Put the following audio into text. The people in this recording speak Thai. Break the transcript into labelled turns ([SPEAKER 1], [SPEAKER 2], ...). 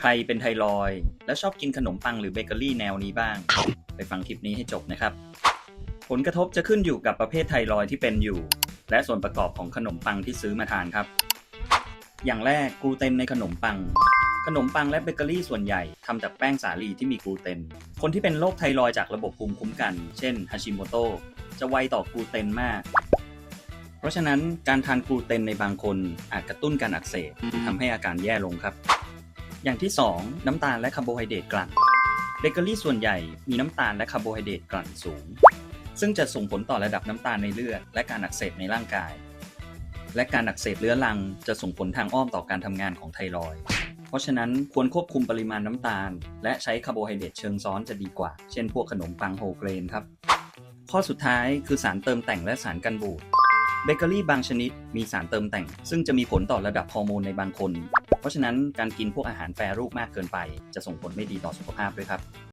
[SPEAKER 1] ใครเป็นไทรอยและชอบกินขนมปังหรือเบเกอรี่แนวนี้บ้าง ไปฟังคลิปนี้ให้จบนะครับ ผลกระทบจะขึ้นอยู่กับประเภทไทรอยที่เป็นอยู่ และส่วนประกอบของขนมปังที่ซื้อมาทานครับ อย่างแรกกลูเตนในขนมปัง ขนมปังและเบเกอรี่ส่วนใหญ่ทำจากแป้งสาลีที่มีกลูเตน คนที่เป็นโรคไทรอยจากระบบภูมิคุ้มกัน เช่นฮาชิโมโตจะไวต่อกลูเตนมากเพราะฉะนั้นการทานกลูเตนในบางคนอาจกระตุ้นการอักเสบทำให้อาการแย่ลงครับ อย่างที่ 2 น้ำตาลและคาร์โบไฮเดรตกลั่นเบเกอรี่ส่วนใหญ่มีน้ำตาลและคาร์โบไฮเดรตกลั่นสูง ซึ่งจะส่งผลต่อระดับน้ำตาลในเลือด และการอักเสบในร่างกาย และการอักเสบเรื้อรังจะส่งผลทางอ้อมต่อการทำงานของไทรอยด์เพราะฉะนั้นควรควบคุมปริมาณน้ำตาล และใช้คาร์โบไฮเดรตเชิงซ้อนจะดีกว่า เช่นพวกขนมปังโฮลเกรนครับ ข้อสุดท้ายคือสารเติมแต่งและสารกันบูดเบเกอรี่บางชนิดมีสารเติมแต่ง ซึ่งจะมีผลต่อระดับฮอร์โมนในบางคน ราะฉะนั้นการกินพวกอาหารแปรรูปมากเกินไป จะส่งผลไม่ดีต่อสุขภาพด้วยครับ